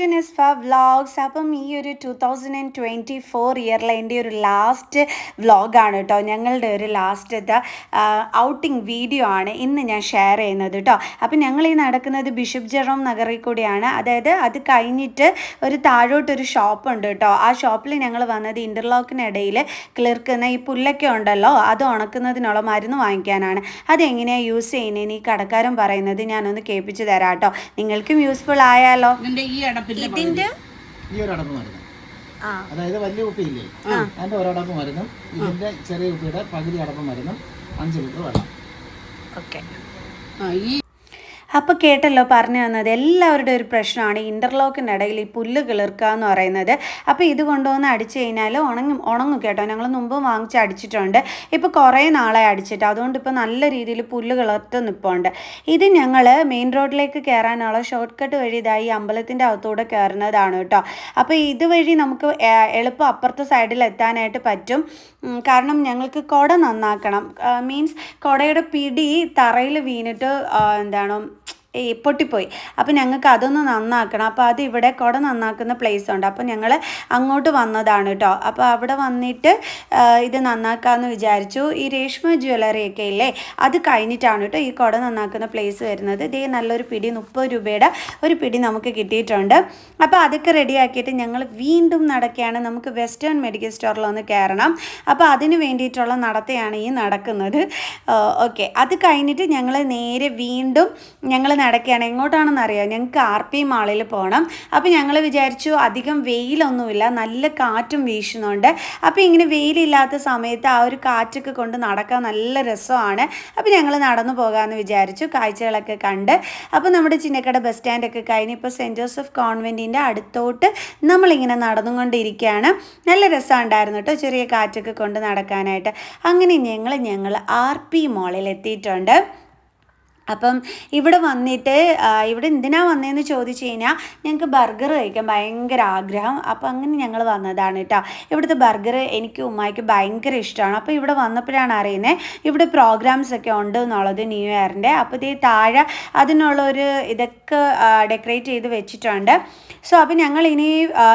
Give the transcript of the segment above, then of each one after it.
To Nisfa vlogs അപ്പം ഈ ഒരു two thousand and twenty four ഇയറിലെ എന്റെ ഒരു ലാസ്റ്റ് വ്ളോഗാണ് കേട്ടോ ഞങ്ങളുടെ ഒരു ലാസ്റ്റത്തെ ഔട്ടിംഗ് വീഡിയോ ആണ് ഇന്ന് ഞാൻ ഷെയർ ചെയ്യുന്നത് കേട്ടോ അപ്പം ഞങ്ങൾ ഈ നടക്കുന്നത് ബിഷപ്പ് ജെറോം നഗറിൽ കൂടിയാണ്. അതായത് അത് കഴിഞ്ഞിട്ട് ഒരു താഴോട്ടൊരു ഷോപ്പ് ഉണ്ട് കേട്ടോ ആ ഷോപ്പിൽ ഞങ്ങൾ വന്നത് ഇന്റർലോക്കിനിടയിൽ ക്ലിർക്കുന്ന ഈ പുല്ലൊക്കെ ഉണ്ടല്ലോ അത് ഉണക്കുന്നതിനുള്ള മരുന്ന് വാങ്ങിക്കാനാണ്. അതെങ്ങനെയാണ് യൂസ് ചെയ്യുന്നതെന്ന് ഈ കടക്കാരൻ പറയുന്നത് ഞാനൊന്ന് കേൾപ്പിച്ച് തരാം കേട്ടോ നിങ്ങൾക്കും യൂസ്ഫുൾ ആയാലോ? ഈ അടപ്പിന്റെ ഇതിന്റെ ഈ ഒരു അടപ്പ് മരുന്ന്. ആ. അതായത് വലിയ കുപ്പിയില്ലേ? അതിന്റെ ഒരടപ്പ് മരുന്നും ഇതിന്റെ ചെറിയ കുപ്പിയുടെ പകുതി അടപ്പ് മരുന്നും അഞ്ച് ലിറ്റർ വെള്ളം. ഓക്കെ. ആ, ഈ അപ്പോൾ കേട്ടല്ലോ പറഞ്ഞു തന്നത് എല്ലാവരുടെ ഒരു പ്രശ്നമാണ് ഇന്റർലോക്കിനിടയിൽ ഈ പുല്ല് കിളിർക്കുക എന്ന് പറയുന്നത്. അപ്പോൾ ഇത് കൊണ്ടുവന്ന് അടിച്ചു കഴിഞ്ഞാൽ ഉണങ്ങും ഉണങ്ങും കേട്ടോ. ഞങ്ങൾ മുമ്പ് വാങ്ങിച്ച് അടിച്ചിട്ടുണ്ട്. ഇപ്പോൾ കുറേ നാളെ അടിച്ചിട്ട്. അതുകൊണ്ട് ഇപ്പോൾ നല്ല രീതിയിൽ പുല്ല് കിളർത്ത് നിൽപ്പുണ്ട് ഇത് ഞങ്ങൾ മെയിൻ റോഡിലേക്ക് കയറാനുള്ള ഷോർട്ട് കട്ട് വഴി ഇതായി അമ്പലത്തിന്റെ അകത്തൂടെ കയറുന്നതാണ് കേട്ടോ. അപ്പോൾ ഇതുവഴി നമുക്ക് എളുപ്പം അപ്പുറത്തെ സൈഡിൽ എത്താനായിട്ട് പറ്റും. കാരണം ഞങ്ങൾക്ക് കുട നന്നാക്കണം. മീൻസ് കുടയുടെ പിടി തറയിൽ വീണിട്ട് എന്താണ് ഈ പൊട്ടിപ്പോയി. അപ്പോൾ ഞങ്ങൾക്ക് അതൊന്ന് നന്നാക്കണം. അപ്പോൾ അത് ഇവിടെ കുട നന്നാക്കുന്ന പ്ലേസ് ഉണ്ട്. അപ്പോൾ ഞങ്ങൾ അങ്ങോട്ട് വന്നതാണ് കേട്ടോ അപ്പോൾ അവിടെ വന്നിട്ട് ഇത് നന്നാക്കാമെന്ന് വിചാരിച്ചു. ഈ രേഷ്മ ജ്വല്ലറി ഒക്കെ ഇല്ലേ അത് കഴിഞ്ഞിട്ടാണ് കേട്ടോ ഈ കുട നന്നാക്കുന്ന പ്ലേസ് വരുന്നത്. ഇതേ നല്ലൊരു പിടി മുപ്പത് രൂപയുടെ ഒരു പിടി നമുക്ക് കിട്ടിയിട്ടുണ്ട്. അപ്പോൾ അതൊക്കെ റെഡിയാക്കിയിട്ട് ഞങ്ങൾ വീണ്ടും നടക്കുകയാണ്. നമുക്ക് വെസ്റ്റേൺ മെഡിക്കൽ സ്റ്റോറിൽ ഒന്ന് കയറണം. അപ്പോൾ അതിന് വേണ്ടിയിട്ടുള്ള നടത്തയാണ് ഈ നടക്കുന്നത്. ഓക്കെ അത് കഴിഞ്ഞിട്ട് ഞങ്ങൾ നേരെ വീണ്ടും ഞങ്ങൾ നടക്കുകയാണ്. എങ്ങോട്ടാണെന്ന് അറിയാം? ഞങ്ങൾക്ക് ആർ പി മാളിൽ പോകണം അപ്പോൾ ഞങ്ങൾ വിചാരിച്ചു അധികം വെയിലൊന്നുമില്ല. നല്ല കാറ്റും വീശുന്നുണ്ട്. അപ്പോൾ ഇങ്ങനെ വെയിലില്ലാത്ത സമയത്ത് ആ ഒരു കാറ്റൊക്കെ കൊണ്ട് നടക്കാൻ നല്ല രസമാണ്. അപ്പോൾ ഞങ്ങൾ നടന്നു പോകാമെന്ന് വിചാരിച്ചു. കാഴ്ചകളൊക്കെ കണ്ട്. അപ്പോൾ നമ്മുടെ ചിന്നക്കട ബസ് സ്റ്റാൻഡൊക്കെ കഴിഞ്ഞ് ഇപ്പോൾ സെന്റ് ജോസഫ് കോൺവെന്റിന്റെ അടുത്തോട്ട് നമ്മളിങ്ങനെ നടന്നുകൊണ്ടിരിക്കുകയാണ്. നല്ല രസമുണ്ടായിരുന്നു കേട്ടോ ചെറിയ കാറ്റൊക്കെ കൊണ്ട് നടക്കാനായിട്ട്. അങ്ങനെ ഞങ്ങൾ ഞങ്ങൾ ആർ പി മോളിൽ എത്തിയിട്ടുണ്ട് അപ്പം ഇവിടെ വന്നിട്ട് ഇവിടെ എന്തിനാ വന്നതെന്ന് ചോദിച്ചു കഴിഞ്ഞാൽ ഞങ്ങൾക്ക് ബർഗർ കഴിക്കാൻ ഭയങ്കര ആഗ്രഹം. അപ്പം അങ്ങനെ ഞങ്ങൾ വന്നതാണ് കേട്ടോ. ഇവിടുത്തെ ബർഗർ എനിക്ക് ഉമ്മായിക്ക് ഭയങ്കര ഇഷ്ടമാണ് അപ്പോൾ ഇവിടെ വന്നപ്പോഴാണ് അറിയുന്നത് ഇവിടെ പ്രോഗ്രാംസ് ഒക്കെ ഉണ്ട് എന്നുള്ളത് ന്യൂ ഇയറിന്റെ. അപ്പോൾ ഇതേ താഴെ അതിനുള്ളൊരു ഇതൊക്കെ ഡെക്കറേറ്റ് ചെയ്ത് വെച്ചിട്ടുണ്ട്. സോ അപ്പോൾ ഞങ്ങൾ ഇനി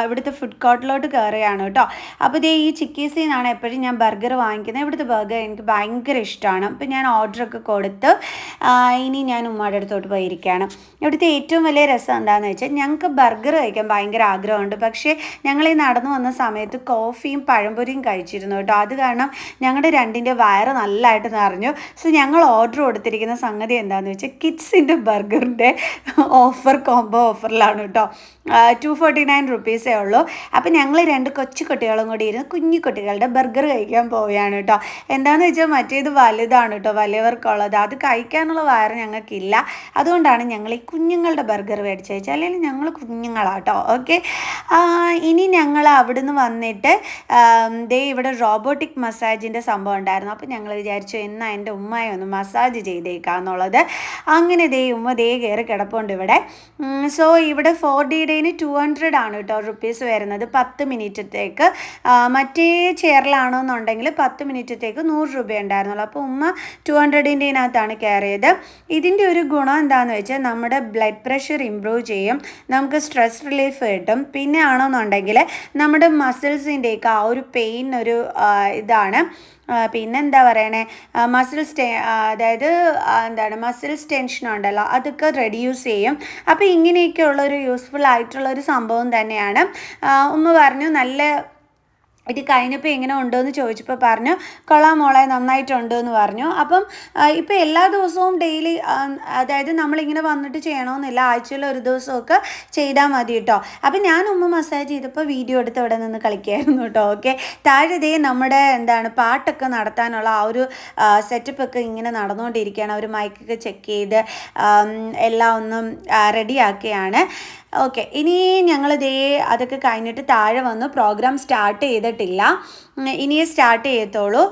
ഇവിടുത്തെ ഫുഡ് കോർട്ടിലോട്ട് കയറുകയാണ് കേട്ടോ. അപ്പോൾ ഇതേ ഈ ചിക്കീസിൽ നിന്നാണ് എപ്പോഴും ഞാൻ ബർഗർ വാങ്ങിക്കുന്നത്. ഇവിടുത്തെ ബർഗർ എനിക്ക് ഭയങ്കര ഇഷ്ടമാണ് അപ്പോൾ ഞാൻ ഓർഡറൊക്കെ കൊടുത്ത് ഇനി ഞാൻ ഉമ്മയുടെ അടുത്തോട്ട് പോയിരിക്കുകയാണ്. ഇവിടുത്തെ ഏറ്റവും വലിയ രസം എന്താണെന്ന് വെച്ചാൽ ഞങ്ങൾക്ക് ബർഗർ കഴിക്കാൻ ഭയങ്കര ആഗ്രഹമുണ്ട്. പക്ഷേ ഞങ്ങൾ ഈ നടന്നു വന്ന സമയത്ത് കോഫിയും പഴംപൊരിയും കഴിച്ചിരുന്നു കേട്ടോ. അത് കാരണം ഞങ്ങളുടെ രണ്ടിന്റെ വയറ് നല്ലതായിട്ട് നിറഞ്ഞു സോ ഞങ്ങൾ ഓർഡർ കൊടുത്തിരിക്കുന്ന സംഗതി എന്താണെന്ന് വെച്ചാൽ കിഡ്സിന്റെ ബർഗറിന്റെ ഓഫർ കോംബോ ഓഫറിലാണ് കേട്ടോ. ടു ഫോർട്ടി നയൻ റുപ്പീസേ ഉള്ളൂ. അപ്പം ഞങ്ങൾ രണ്ട് കൊച്ചു കുട്ടികളും കൂടി ഇരുന്ന് കുഞ്ഞു കുട്ടികളുടെ ബർഗർ കഴിക്കാൻ പോവുകയാണ് കേട്ടോ. എന്താണെന്ന് വെച്ചാൽ മറ്റേത് വലുതാണ് കേട്ടോ. വലിയവർക്കുള്ളത്. അത് കഴിക്കാനുള്ള വയറ് ഞങ്ങൾക്കില്ല. അതുകൊണ്ടാണ് ഞങ്ങൾ ഈ കുഞ്ഞുങ്ങളുടെ ബർഗർ മേടിച്ച് വെച്ചാൽ അല്ലെങ്കിൽ ഞങ്ങൾ കുഞ്ഞുങ്ങളാട്ടോ. ഓക്കെ? ഇനി ഞങ്ങൾ അവിടുന്ന് വന്നിട്ട് ദേ ഇവിടെ റോബോട്ടിക് മസാജിന്റെ സംഭവം ഉണ്ടായിരുന്നു. അപ്പോൾ ഞങ്ങൾ വിചാരിച്ചു എന്നാൽ എന്റെ ഉമ്മയെ ഒന്ന് മസാജ് ചെയ്തേക്കാന്നുള്ളത്. അങ്ങനെ ദേ ഉമ്മ ദേ കയറി കിടപ്പുണ്ട് ഇവിടെ. സോ ഇവിടെ ഫോർ ഡി ഡേന് ടു ഹൺഡ്രഡ് ആണ് കേട്ടോ റുപ്പീസ് വരുന്നത്. പത്ത് മിനിറ്റത്തേക്ക് മറ്റേ മറ്റേ ചെയറിലാണെന്നുണ്ടെങ്കിൽ പത്ത് മിനിറ്റത്തേക്ക് നൂറ് രൂപ ഉണ്ടായിരുന്നുള്ളൂ. അപ്പോൾ ഉമ്മ ടു ഹൺഡ്രഡിന്റെതിനകത്താണ് കയറിയത്. ഇതിന്റെ ഒരു ഗുണം എന്താണെന്ന് വെച്ചാൽ നമ്മുടെ ബ്ലഡ് പ്രഷർ ഇമ്പ്രൂവ് ചെയ്യും നമുക്ക് സ്ട്രെസ് റിലീഫ് കിട്ടും. പിന്നെ ആണെന്നുണ്ടെങ്കിൽ നമ്മുടെ മസിൽസിന്റെയൊക്കെ ആ ഒരു പെയിൻ ഒരു ഇതാണ്. പിന്നെ പിന്നെന്താ പറയണേ? മസിൽസ് ടെ അതായത് എന്താണ് മസിൽസ് ടെൻഷൻ ഉണ്ടല്ലോ അതൊക്കെ റെഡ്യൂസ് ചെയ്യും. അപ്പോൾ ഇങ്ങനെയൊക്കെയുള്ള ഒരു യൂസ്ഫുൾ ആയിട്ടുള്ള ഒരു സംഭവം തന്നെയാണ്. ഒന്ന് പറഞ്ഞു നല്ല ഇത് കഴിഞ്ഞപ്പോൾ എങ്ങനെ ഉണ്ടോയെന്ന് ചോദിച്ചപ്പോൾ പറഞ്ഞു കൊള്ളാം മോളെ നന്നായിട്ടുണ്ട് എന്ന് പറഞ്ഞു. അപ്പം ഇപ്പോൾ എല്ലാ ദിവസവും ഡെയിലി അതായത് നമ്മളിങ്ങനെ വന്നിട്ട് ചെയ്യണമെന്നില്ല ആഴ്ചയിൽ ഒരു ദിവസമൊക്കെ ചെയ്താൽ മതി കേട്ടോ അപ്പം ഞാൻ ഉമ്മ മസാജ് ചെയ്തപ്പോൾ വീഡിയോ എടുത്ത് ഇവിടെ നിന്ന് കളിക്കായിരുന്നു കേട്ടോ ഓക്കെ താഴെ ദേ നമ്മുടെ എന്താണ് പാട്ടൊക്കെ നടത്താനുള്ള ആ ഒരു സെറ്റപ്പ് ഒക്കെ ഇങ്ങനെ നടന്നുകൊണ്ടിരിക്കുകയാണ് അവർ മൈക്കൊക്കെ ചെക്ക് ചെയ്ത് എല്ലാം ഒന്നും റെഡിയാക്കുകയാണ് ഓക്കെ ഇനി ഞങ്ങൾ ദേ അതൊക്കെ കഴിഞ്ഞിട്ട് താഴെ വന്നു. പ്രോഗ്രാം സ്റ്റാർട്ട് ചെയ്തിട്ടില്ല. ഇനിയെ സ്റ്റാർട്ട് ചെയ്യത്തോളൂ.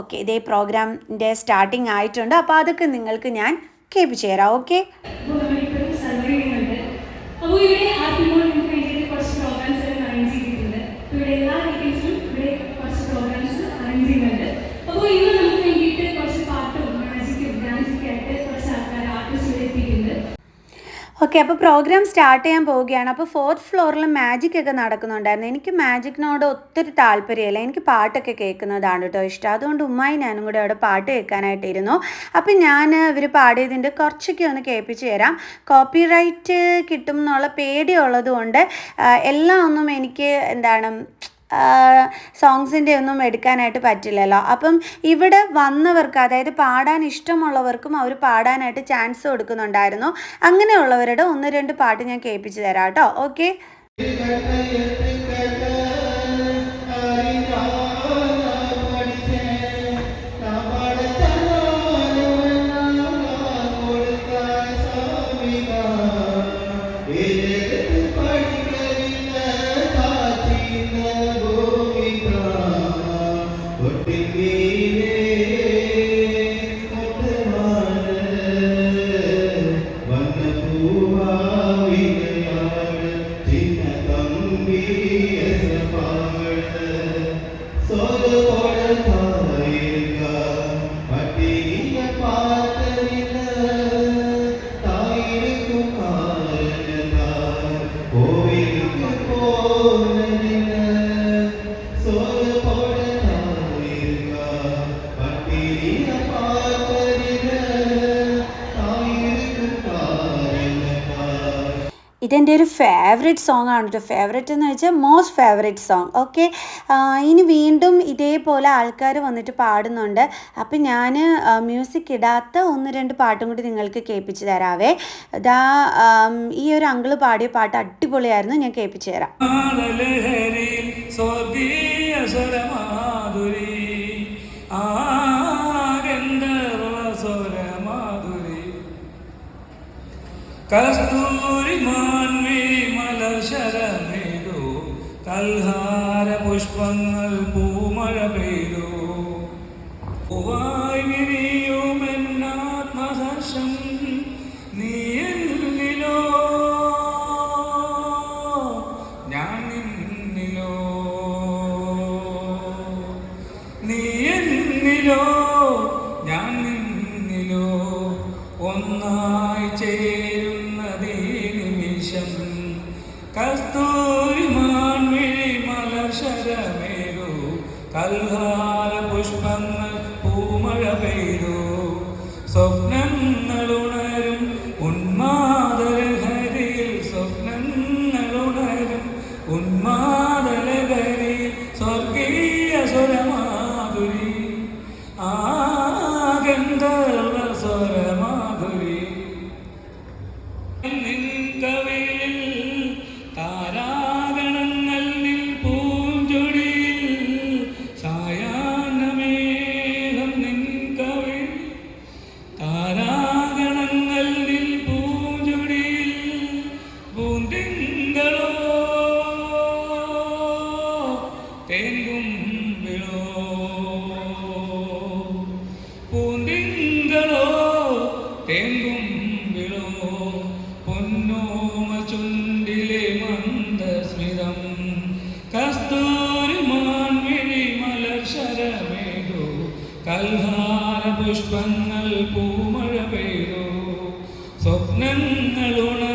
ഓക്കെ ഇതേ പ്രോഗ്രാമിന്റെ സ്റ്റാർട്ടിങ് ആയിട്ടുണ്ട്. അപ്പോൾ അതൊക്കെ നിങ്ങൾക്ക് ഞാൻ കേൾപ്പിച്ചു തരാം. ഓക്കെ നമ്മളിപ്പോൾ സർവേ ചെയ്യുന്നുണ്ട് അപ്പോൾ ഇവിടെ ഹാപ്പി മോർണിംഗ് വേണ്ടിയിട്ട് കുറച്ച് പ്രോഗ്രാംസ് എല്ലാം അറേഞ്ച് ചെയ്തിട്ടുണ്ട് അപ്പോൾ ഇവിടെ എല്ലാ ഡീറ്റെയിൽസും ഇവിടെ കുറച്ച് പ്രോഗ്രാംസ് അറേഞ്ച് ചെയ്യുന്നുണ്ട് അപ്പോൾ ഇന്ന് നമുക്ക് വേണ്ടിയിട്ട് കുറച്ച് പാട്ടും മാജിക്കും ഡാൻസൊക്കെ ആയിട്ട് കുറച്ച് ആൾക്കാർ ആർട്ടിസ്റ്റ് ഇവിടെ എത്തിയിട്ടുണ്ട് ഓക്കെ അപ്പോൾ പ്രോഗ്രാം സ്റ്റാർട്ട് ചെയ്യാൻ പോവുകയാണ്. അപ്പോൾ ഫോർത്ത് ഫ്ലോറിൽ മാജിക് ഒക്കെ നടക്കുന്നുണ്ടായിരുന്നു. എനിക്ക് മാജിക്കിനോട് ഒത്തിരി താല്പര്യമില്ല. എനിക്ക് പാട്ടൊക്കെ കേൾക്കുന്നതാണ് കേട്ടോ ഇഷ്ടം. അതുകൊണ്ട് ഉമ്മായി ഞാനും കൂടെ അവിടെ പാട്ട് കേൾക്കാനായിട്ടിരുന്നു. അപ്പം ഞാൻ ഇവർ പാടിയതിന്റെ കുറച്ചൊക്കെ ഒന്ന് കേൾപ്പിച്ച് തരാം. കോപ്പിറൈറ്റ് കിട്ടും എന്നുള്ള പേടിയുള്ളതുകൊണ്ട് എല്ലാം ഒന്നും എനിക്ക് എന്താണ് സോങ്സിന്റെ ഒന്നും എടുക്കാനായിട്ട് പറ്റില്ലല്ലോ. അപ്പം ഇവിടെ വന്നവർക്ക് അതായത് പാടാൻ ഇഷ്ടമുള്ളവർക്കും അവർ പാടാനായിട്ട് ചാൻസ് കൊടുക്കുന്നുണ്ടായിരുന്നു. അങ്ങനെയുള്ളവരുടെ ഒന്ന് രണ്ട് പാട്ട് ഞാൻ കേൾപ്പിച്ച് തരാം കേട്ടോ. ഓക്കെ ഇതെന്റെ ഒരു ഫേവറേറ്റ് സോങ് ആണ് കേട്ടോ ഫേവറേറ്റ് എന്ന് വെച്ചാൽ മോസ്റ്റ് ഫേവറേറ്റ് സോങ് ഓക്കെ ഇനി വീണ്ടും ഇതേപോലെ ആൾക്കാർ വന്നിട്ട് പാടുന്നുണ്ട്. അപ്പം ഞാൻ മ്യൂസിക് ഇടാത്ത ഒന്ന് രണ്ട് പാട്ടും കൂടി നിങ്ങൾക്ക് കേൾപ്പിച്ച് തരാവേ. ഇതാ ഈ ഒരു അങ്കിൾ പാടിയ പാട്ട് അടിപൊളിയായിരുന്നു. ഞാൻ കേൾപ്പിച്ച് തരാം. കസ്തൂരി മാൻമിഴി മലർശരമേതു കൽഹാര പുഷ്പങ്ങൾ പൂമഴ പെയ്തു. പൂവായി ഒന്നായി ചേരുന്നതേ കൽഹാര പുഷ്പങ്ങൾ പൂമഴ പെയ്തു. സ്വപ്നങ്ങൾ ഉണരും ഉന്മാദലഹരിയിൽ സ്വപ്നങ്ങൾ ഉണരും ഉന്മാ മഴ പെയ്തു. സ്വപ്നങ്ങളുണ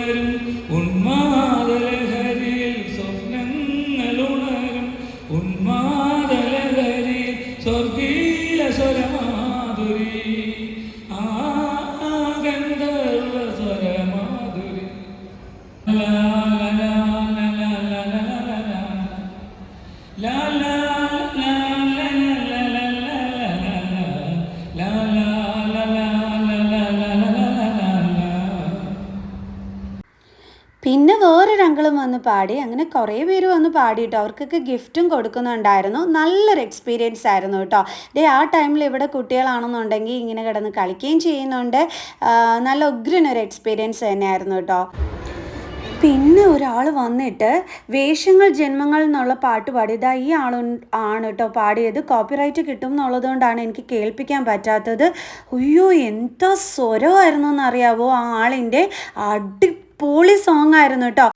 അങ്കിളും വന്ന് പാടി അങ്ങനെ കുറേ പേര് വന്ന് പാടി കേട്ടോ അവർക്കൊക്കെ ഗിഫ്റ്റും കൊടുക്കുന്നുണ്ടായിരുന്നു. നല്ലൊരു എക്സ്പീരിയൻസ് ആയിരുന്നു കേട്ടോ. ഡേ ആ ടൈമിൽ ഇവിടെ കുട്ടികളാണെന്നുണ്ടെങ്കിൽ ഇങ്ങനെ കിടന്ന് കളിക്കുകയും ചെയ്യുന്നുണ്ട്. നല്ല ഉഗ്രനൊരു എക്സ്പീരിയൻസ് തന്നെയായിരുന്നു കേട്ടോ. പിന്നെ ഒരാൾ വന്നിട്ട് വേഷങ്ങൾ ജന്മങ്ങൾ എന്നുള്ള പാട്ട് പാടിയത് ഈ ആൾ ആണ് കേട്ടോ പാടിയത്. കോപ്പിറൈറ്റ് കിട്ടും എന്നുള്ളതുകൊണ്ടാണ് എനിക്ക് കേൾപ്പിക്കാൻ പറ്റാത്തത്. അയ്യോ എന്താ സ്വരമായിരുന്നു എന്നറിയാവോ? ആ ആളിന്റെ അടിപൊളി സോങ് ആയിരുന്നു കേട്ടോ.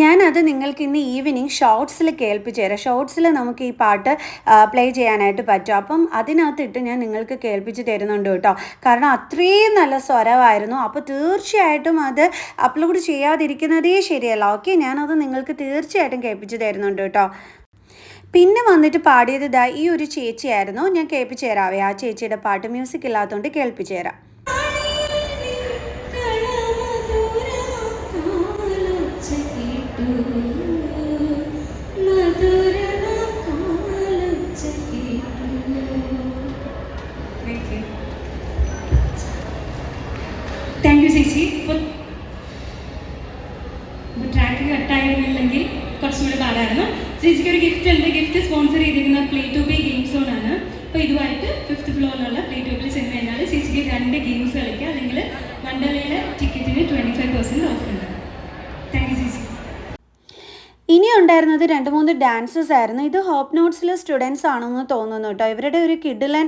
ഞാനത് നിങ്ങൾക്ക് ഇന്ന് ഈവനിങ് ഷോർട്സിൽ കേൾപ്പിച്ചു തരാം ഷോർട്സിൽ നമുക്ക് ഈ പാട്ട് പ്ലേ ചെയ്യാനായിട്ട് പറ്റും. അപ്പം അതിനകത്തിട്ട് ഞാൻ നിങ്ങൾക്ക് കേൾപ്പിച്ച് തരുന്നുണ്ട് കേട്ടോ. കാരണം അത്രയും നല്ല സ്വരമായിരുന്നു. അപ്പോൾ തീർച്ചയായിട്ടും അത് അപ്ലോഡ് ചെയ്യാതിരിക്കുന്നതേ ശരിയല്ല. ഓക്കെ ഞാനത് നിങ്ങൾക്ക് തീർച്ചയായിട്ടും കേൾപ്പിച്ച് തരുന്നുണ്ട് കേട്ടോ. പിന്നെ വന്നിട്ട് പാടിയത് ഈ ഒരു ചേച്ചിയായിരുന്നു. ഞാൻ കേൾപ്പിച്ച് തരാവേ ആ ചേച്ചിയുടെ പാട്ട് മ്യൂസിക് ഇല്ലാത്തതുകൊണ്ട് കേൾപ്പിച്ച് തരാം. താങ്ക് യു ചേച്ചി ഇപ്പോൾ ട്രാക്ക് കട്ടായിരുന്നില്ലെങ്കിൽ കുറച്ചും കൂടി പാടായിരുന്നു. ചേച്ചിക്ക് ഒരു ഗിഫ്റ്റ് ഉണ്ട്. ഗിഫ്റ്റ് സ്പോൺസർ ചെയ്തിരിക്കുന്ന play to be game zone ആണ്. അപ്പോൾ ഇതുമായിട്ട് ഫിഫ്ത്ത് ഫ്ലോറിലുള്ള പ്ലേ ടു പേ ചെന്ന് കഴിഞ്ഞാൽ ചേച്ചിക്ക് രണ്ട് ഗെയിംസ് കളിക്കുക അല്ലെങ്കിൽ മണ്ഡലയിലെ ടിക്കറ്റിന് ട്വന്റി ഫൈവ് പെർസെന്റ് ഓഫ് ഉണ്ട്. ഇനി ഉണ്ടായിരുന്നത് രണ്ട് മൂന്ന് ഡാൻസസ് ആയിരുന്നു. ഇത് ഹോപ്പ് നോട്ട്സിലെ സ്റ്റുഡൻസ് ആണെന്ന് തോന്നുന്നു കേട്ടോ. ഇവരുടെ ഒരു കിഡിലൻ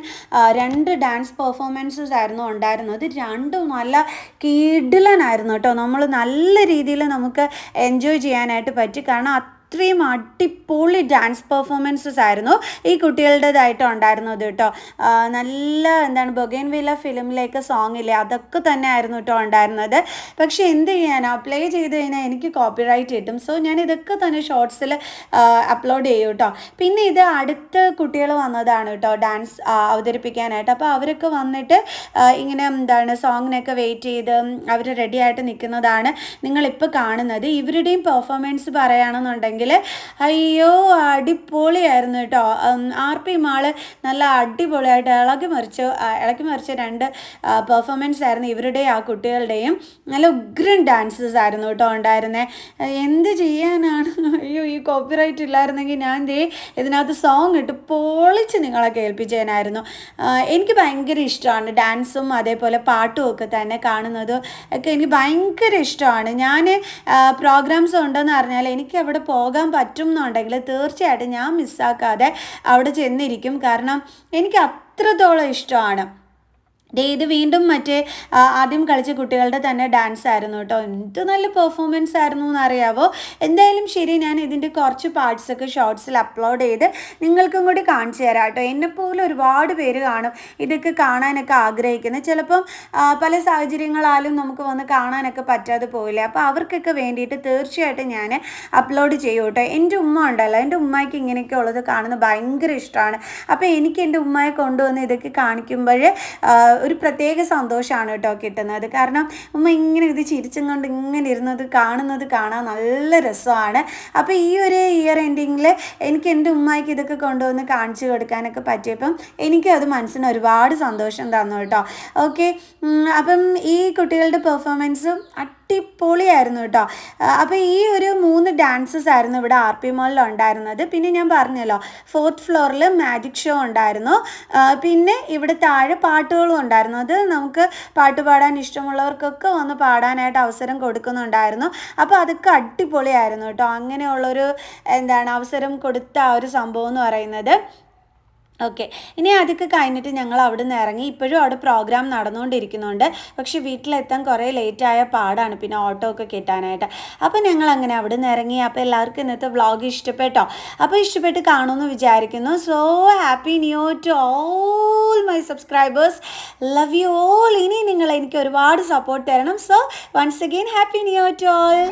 രണ്ട് ഡാൻസ് പെർഫോമൻസസ് ആയിരുന്നു ഉണ്ടായിരുന്നത്. രണ്ടും നല്ല കിഡിലൻ ആയിരുന്നു കേട്ടോ. നമ്മൾ നല്ല രീതിയിൽ നമുക്ക് എൻജോയ് ചെയ്യാനായിട്ട് പറ്റി. കാരണം അത്രയും അടിപൊളി ഡാൻസ് പെർഫോമൻസസ് ആയിരുന്നു. ഈ കുട്ടികളുടേതായിട്ട് ഉണ്ടായിരുന്നത് കേട്ടോ. നല്ല എന്താണ് ബൊഗൈൻ വില ഫിലിമിലേക്ക് സോങ് ഇല്ലേ അതൊക്കെ തന്നെ ആയിരുന്നു കേട്ടോ ഉണ്ടായിരുന്നത്. പക്ഷേ എന്ത് ചെയ്യാനാ പ്ലേ ചെയ്ത് കഴിഞ്ഞാൽ എനിക്ക് കോപ്പിറൈറ്റ് കിട്ടും. സോ ഞാൻ ഇതൊക്കെ തന്നെ ഷോർട്സിൽ അപ്ലോഡ് ചെയ്യും കേട്ടോ. പിന്നെ ഇത് അടുത്ത കുട്ടികൾ വന്നതാണ് കേട്ടോ ഡാൻസ് അവതരിപ്പിക്കാനായിട്ട്. അപ്പോൾ അവരൊക്കെ വന്നിട്ട് ഇങ്ങനെ എന്താണ് സോങ്ങിനൊക്കെ വെയിറ്റ് ചെയ്ത് അവർ റെഡി ആയിട്ട് നിൽക്കുന്നതാണ് നിങ്ങളിപ്പോൾ കാണുന്നത്. ഇവരുടെയും പെർഫോമൻസ് പറയുകയാണെന്നുണ്ടെങ്കിൽ അയ്യോ അടിപൊളിയായിരുന്നു കേട്ടോ. ആർ പി മാൾ നല്ല അടിപൊളിയായിട്ട് ഇളകി മറിച്ച് ഇളക്കി മറിച്ച രണ്ട് പെർഫോമൻസ് ആയിരുന്നു ഇവരുടെയും ആ കുട്ടികളുടെയും. നല്ല ഉഗ്രൻ ഡാൻസസ് ആയിരുന്നു കേട്ടോ ഉണ്ടായിരുന്നത് എന്ത് ചെയ്യാനാണ്? കോപ്പിറൈറ്റ് ഇല്ലായിരുന്നെങ്കിൽ ഞാൻ ദേ ഇതിനകത്ത് സോങ് ഇട്ട് പൊളിച്ച് നിങ്ങളെ കേൾപ്പിച്ചേനായിരുന്നു. എനിക്ക് ഭയങ്കര ഇഷ്ടമാണ് ഡാൻസും അതേപോലെ പാട്ടും ഒക്കെ തന്നെ കാണുന്നതും ഒക്കെ എനിക്ക് ഭയങ്കര ഇഷ്ടമാണ്. ഞാൻ പ്രോഗ്രാംസ് ഉണ്ടെന്ന് അറിഞ്ഞാൽ എനിക്ക് അവിടെ പോകാൻ പറ്റും എന്നുണ്ടെങ്കിൽ തീർച്ചയായിട്ടും ഞാൻ മിസ്സാക്കാതെ അവിടെ ചെന്നിരിക്കും. കാരണം എനിക്ക് അത്രത്തോളം ഇഷ്ടമാണ്. ദേ ഇത് വീണ്ടും മറ്റേ ആദ്യം കളിച്ച കുട്ടികളുടെ തന്നെ ഡാൻസ് ആയിരുന്നു കേട്ടോ. എന്ത് നല്ല പെർഫോമൻസ് ആയിരുന്നു എന്നറിയാവോ? എന്തായാലും ശരി ഞാൻ ഇതിന്റെ കുറച്ച് പാർട്സ് ഒക്കെ ഷോർട്സിൽ അപ്ലോഡ് ചെയ്ത് നിങ്ങൾക്കും കൂടി കാണിച്ചു തരാം കേട്ടോ. എന്നെപ്പോലെ ഒരുപാട് പേര് കാണും ഇതൊക്കെ കാണാനൊക്കെ ആഗ്രഹിക്കുന്നത് ചിലപ്പം പല സാഹചര്യങ്ങളാലും നമുക്ക് വന്ന് കാണാനൊക്കെ പറ്റാതെ പോയില്ല അപ്പോൾ അവർക്കൊക്കെ വേണ്ടിയിട്ട് തീർച്ചയായിട്ടും ഞാൻ അപ്ലോഡ് ചെയ്യും കേട്ടോ. എന്റെ ഉമ്മ ഉണ്ടല്ലോ. എന്റെ ഉമ്മയ്ക്ക് ഇങ്ങനെയൊക്കെ ഉള്ളത് കാണുന്നത് ഭയങ്കര ഇഷ്ടമാണ്. അപ്പോൾ എനിക്ക് എന്റെ ഉമ്മയെ കൊണ്ടുവന്ന് ഇതൊക്കെ കാണിക്കുമ്പോൾ ഒരു പ്രത്യേക സന്തോഷമാണ് കേട്ടോ കിട്ടുന്നത്. കാരണം ഉമ്മ ഇങ്ങനെ ഇത് ചിരിച്ചും കൊണ്ട് ഇങ്ങനെ ഇരുന്നത് കാണുന്നത് കാണാൻ നല്ല രസമാണ്. അപ്പോൾ ഈ ഒരു ഇയർ എൻഡിങ്ങിൽ എനിക്ക് എന്റെ ഉമ്മയ്ക്ക് ഇതൊക്കെ കൊണ്ടുവന്ന് കാണിച്ചു കൊടുക്കാനൊക്കെ പറ്റിയപ്പം എനിക്ക് അത് മനസ്സിന് ഒരുപാട് സന്തോഷം തന്നു കേട്ടോ. ഓക്കെ അപ്പം ഈ കുട്ടികളുടെ പെർഫോമൻസും അടിപൊളിയായിരുന്നു കേട്ടോ. അപ്പോൾ ഈ ഒരു മൂന്ന് ഡാൻസസ് ആയിരുന്നു ഇവിടെ ആർ പി മോളിൽ ഉണ്ടായിരുന്നത്. പിന്നെ ഞാൻ പറഞ്ഞല്ലോ ഫോർത്ത് ഫ്ലോറിൽ മാജിക് ഷോ ഉണ്ടായിരുന്നു. പിന്നെ ഇവിടെ താഴെ പാട്ടുകളും ഉണ്ടായിരുന്നു. അത് നമുക്ക് പാട്ട് പാടാൻ ഇഷ്ടമുള്ളവർക്കൊക്കെ വന്ന് പാടാനായിട്ട് അവസരം കൊടുക്കുന്നുണ്ടായിരുന്നു. അപ്പോൾ അതൊക്കെ അടിപൊളിയായിരുന്നു കേട്ടോ. അങ്ങനെയുള്ളൊരു എന്താണ് അവസരം കൊടുത്ത ആ ഒരു സംഭവം എന്ന് പറയുന്നത്. ഓക്കെ ഇനി അതൊക്കെ കഴിഞ്ഞിട്ട് ഞങ്ങൾ അവിടെ നിന്ന് ഇറങ്ങി. ഇപ്പോഴും അവിടെ പ്രോഗ്രാം നടന്നുകൊണ്ടിരിക്കുന്നുണ്ട്. പക്ഷെ വീട്ടിലെത്താൻ കുറേ ലേറ്റായ പാടാണ്. പിന്നെ ഓട്ടോ ഒക്കെ കിട്ടാനായിട്ട്. അപ്പോൾ ഞങ്ങൾ അങ്ങനെ അവിടെ നിന്ന് ഇറങ്ങി. അപ്പോൾ എല്ലാവർക്കും ഇന്നത്തെ വ്ളോഗ് ഇഷ്ടപ്പെട്ടോ? അപ്പോൾ ഇഷ്ടപ്പെട്ട് കാണുമെന്ന് വിചാരിക്കുന്നു. So happy new to all my subscribers love you all ഇനി നിങ്ങൾ എനിക്ക് ഒരുപാട് സപ്പോർട്ട് തരണം. So once again happy new to all